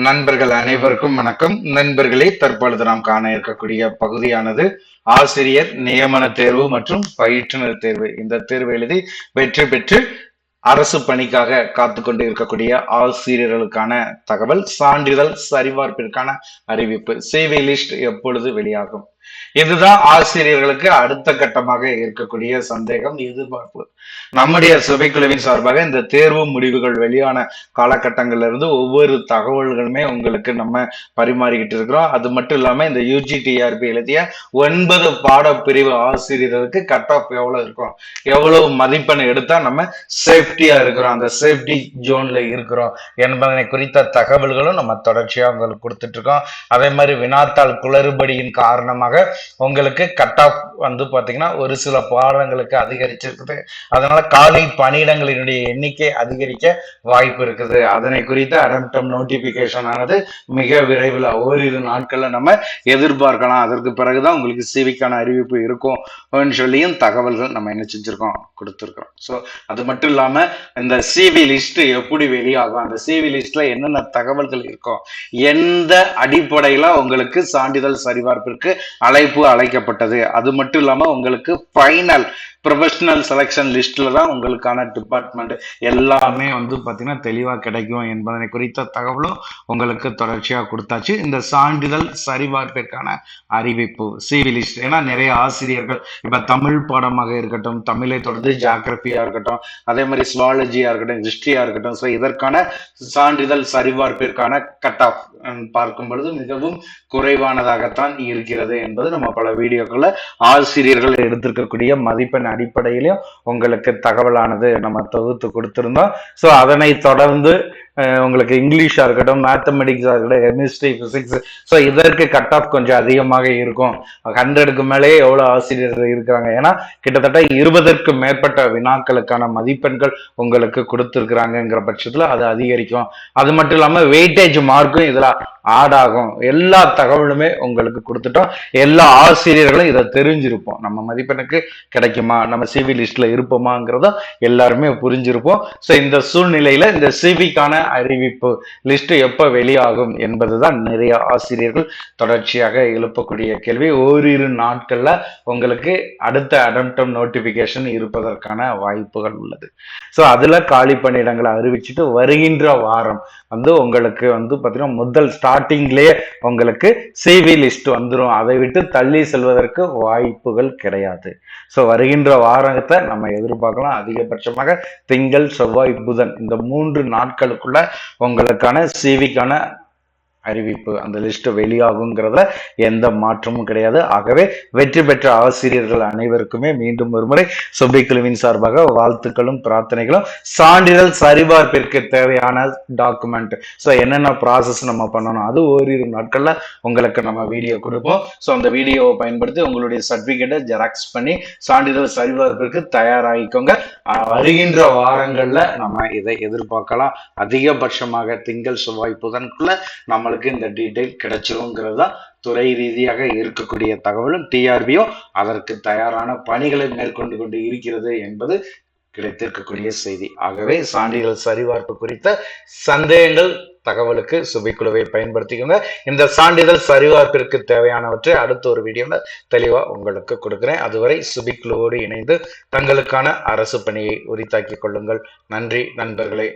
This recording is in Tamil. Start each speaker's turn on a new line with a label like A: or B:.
A: நண்பர்கள் அனைவருக்கும் வணக்கம். நண்பர்களே தற்பொழுது நாம் காண இருக்கக்கூடிய பகுதியானது ஆசிரியர் நியமன தேர்வு மற்றும் பயிற்றுனர் தேர்வு. இந்த தேர்வு எழுதி வெற்றி பெற்று அரசு பணிக்காக காத்து கொண்டு இருக்கக்கூடிய ஆசிரியர்களுக்கான தகவல் சான்றிதழ் சரிபார்ப்பிற்கான அறிவிப்பு சேவை லிஸ்ட் எப்பொழுது வெளியாகும்? இதுதான் ஆசிரியர்களுக்கு அடுத்த கட்டமாக இருக்கக்கூடிய சந்தேகம் எதிர்பார்ப்பு. நம்முடைய சுபைக்குழுவின் சார்பாக இந்த தேர்வு முடிவுகள் வெளியான காலகட்டங்கள்ல இருந்து ஒவ்வொரு தகவல்களுமே உங்களுக்கு நம்ம பரிமாறிக்கிட்டு இருக்கிறோம். அது மட்டும் இல்லாம இந்த யூஜிடிஆர்பி எழுதிய ஒன்பது பாடப்பிரிவு ஆசிரியர்களுக்கு கட் ஆஃப் எவ்வளவு இருக்கும்? எவ்வளவு மதிப்பெண் எடுத்தா நம்ம சேஃப்டியா இருக்கிறோம்? அந்த சேஃப்டி ஜோன்ல இருக்கிறோம் என்பதனை குறித்த தகவல்களும் நம்ம தொடர்ச்சியா உங்களுக்கு கொடுத்துட்டு இருக்கோம். அதே மாதிரி வினாத்தாள் குளறுபடியின் காரணமாக உங்களுக்கு கட் ஆஃப் வந்து பார்த்தீங்கன்னா ஒரு சில பாடங்களுக்கு அதிகரிச்சிருக்குது. அதனால காலை பணியிடங்களினுடைய எண்ணிக்கை அதிகரிக்க வாய்ப்பு இருக்குது. அதனை குறித்து அடம்டம் நோட்டிபிகேஷன் ஆனது மிக விரைவில் ஓரிரு நாட்களில் நம்ம எதிர்பார்க்கலாம். அதற்கு பிறகுதான் உங்களுக்கு சிவிக்கான அறிவிப்பு இருக்கும் சொல்லியும் தகவல்கள் நம்ம என்ன செஞ்சிருக்கோம்? கொடுத்துருக்கோம் ஸோ அது மட்டும் இல்லாம இந்த சிவி லிஸ்ட் எப்படி வெளியாகும்? அந்த சிவி லிஸ்ட்ல என்னென்ன தகவல்கள் இருக்கும் எந்த அடிப்படையில உங்களுக்கு சான்றிதழ் சரிபார்ப்பிற்கு அழைப்பு அழைக்கப்பட்டது. அது மட்டும் இல்லாமல் உங்களுக்கு ஃபைனல் ப்ரொஃபஷனல் செலெக்ஷன் லிஸ்ட்ல தான் உங்களுக்கான டிபார்ட்மெண்ட் எல்லாமே வந்து பார்த்தீங்கன்னா தெளிவாக கிடைக்கும் என்பதனை குறித்த தகவலும் உங்களுக்கு தொடர்ச்சியாக கொடுத்தாச்சு. இந்த சான்றிதழ் சரிபார்ப்பிற்கான அறிவிப்பு சிவி லிஸ்ட் ஏன்னா நிறைய ஆசிரியர்கள் இப்போ தமிழ் பாடமாக இருக்கட்டும் தமிழை தொடர்ந்து ஜாகிரபியாக இருக்கட்டும் அதே மாதிரி ஸ்வாலஜியாக இருக்கட்டும் ஹிஸ்ட்ரியாக இருக்கட்டும் ஸோ இதற்கான சான்றிதழ் சரிபார்ப்பிற்கான கட் ஆஃப் பார்க்கும் பொழுது மிகவும் குறைவானதாகத்தான் இருக்கிறது என்பது நம்ம பல வீடியோக்களில் ஆசிரியர்கள் எடுத்திருக்கக்கூடிய மதிப்பெண் அடிப்படையிலும் உங்களுக்கு தகவலானது நம்ம தொகுத்து கொடுத்திருந்தோம். ஸோ அதனை தொடர்ந்து உங்களுக்கு இங்கிலீஷாக இருக்கட்டும் மேத்தமெட்டிக்ஸாக இருக்கட்டும் கெமிஸ்ட்ரி ஃபிசிக்ஸ் ஸோ இதற்கு கட் ஆஃப் கொஞ்சம் அதிகமாக இருக்கும். ஹண்ட்ரடுக்கு மேலேயே எவ்வளோ ஆசிரியர்கள் இருக்கிறாங்க? ஏன்னா கிட்டத்தட்ட இருபதற்கு மேற்பட்ட வினாக்களுக்கான மதிப்பெண்கள் உங்களுக்கு கொடுத்துருக்குறாங்கங்கிற பட்சத்தில் அது அதிகரிக்கும். அது மட்டும் இல்லாமல் வெயிட்டேஜ் மார்க்கும் இதில் ஆட் ஆகும். எல்லா தகவலுமே உங்களுக்கு கொடுத்துட்டோம் எல்லா ஆசிரியர்களும் இதை தெரிஞ்சிருப்போம். நம்ம மதிப்பெண்ணுக்கு கிடைக்குமா? நம்ம சிவி லிஸ்ட்ல இருப்போமாங்கிறத எல்லாருமே புரிஞ்சிருப்போம். ஸோ இந்த சூழ்நிலையில இந்த சிவிக்கான அறிவிப்பு. லிஸ்ட் எப்போ வெளியாகும் என்பதுதான் நிறைய ஆசிரியர்கள் தொடர்ச்சியாக எழுப்பக்கூடிய கேள்வி. ஓரிரு நாட்களில் உங்களுக்கு அடுத்த அடம்டம் நோட்டிபிகேஷன் இருப்பதற்கான வாய்ப்புகள் உள்ளது. ஸோ அதில் காலி பணியிடங்களை அறிவிச்சுட்டு வருகின்ற வாரம் வந்து உங்களுக்கு வந்து பார்த்தீங்கன்னா முதல் ஸ்டார்டிங்லேயே உங்களுக்கு சிவி லிஸ்ட் வந்துடும் அதை விட்டு தள்ளி செல்வதற்கு வாய்ப்புகள் கிடையாது. ஸோ வருகின்ற வாரத்தை நம்ம எதிர்பார்க்கலாம். அதிகபட்சமாக திங்கள் செவ்வாய் புதன் இந்த மூன்று நாட்களுக்குள்ள உங்களுக்கான சிவிக்கான அறிவிப்பு அந்த லிஸ்ட் வெளியாகுங்கிறதுல எந்த மாற்றமும் கிடையாது. ஆகவே வெற்றி பெற்ற ஆசிரியர்கள் அனைவருக்குமே மீண்டும் ஒருமுறை சுபைக்குழுவின் சார்பாக வாழ்த்துக்களும் பிரார்த்தனைகளும். சான்றிதழ் சரிபார்ப்பிற்கு தேவையான டாக்குமெண்ட் ஸோ என்னென்ன ப்ராசஸ் நம்ம பண்ணணும்? அது ஓரிரு நாட்களில் உங்களுக்கு நம்ம வீடியோ கொடுப்போம். ஸோ அந்த வீடியோவை பயன்படுத்தி உங்களுடைய சர்டிபிகேட்டை ஜெராக்ஸ் பண்ணி சான்றிதழ் சரிபார்ப்பிற்கு தயாராகிக்கோங்க. வருகின்ற வாரங்கள்ல நம்ம இதை எதிர்பார்க்கலாம். அதிகபட்சமாக திங்கள் செவ்வாய் புதன்குள்ள நம்ம நம்மளுக்கு இந்த டீட்டெயில் கிடைச்சிருங்கிறது தான் துறை ரீதியாக இருக்கக்கூடிய தகவலும் டிஆர்பியும் அதற்கு தயாரான பணிகளை மேற்கொண்டு கொண்டு இருக்கிறது என்பது கிடைத்திருக்கக்கூடிய செய்தி. ஆகவே சான்றிதழ் சரிபார்ப்பு குறித்த சந்தேகங்கள் தகவலுக்கு சுபிக்குழுவை பயன்படுத்திக்கோங்க. இந்த சான்றிதழ் சரிபார்ப்பிற்கு தேவையானவற்றை அடுத்த ஒரு வீடியோவில் தெளிவாக உங்களுக்கு கொடுக்குறேன். அதுவரை சுபிக்குழுவோடு இணைந்து தங்களுக்கான அரசு பணியை உரித்தாக்கிக் கொள்ளுங்கள். நன்றி நண்பர்களே.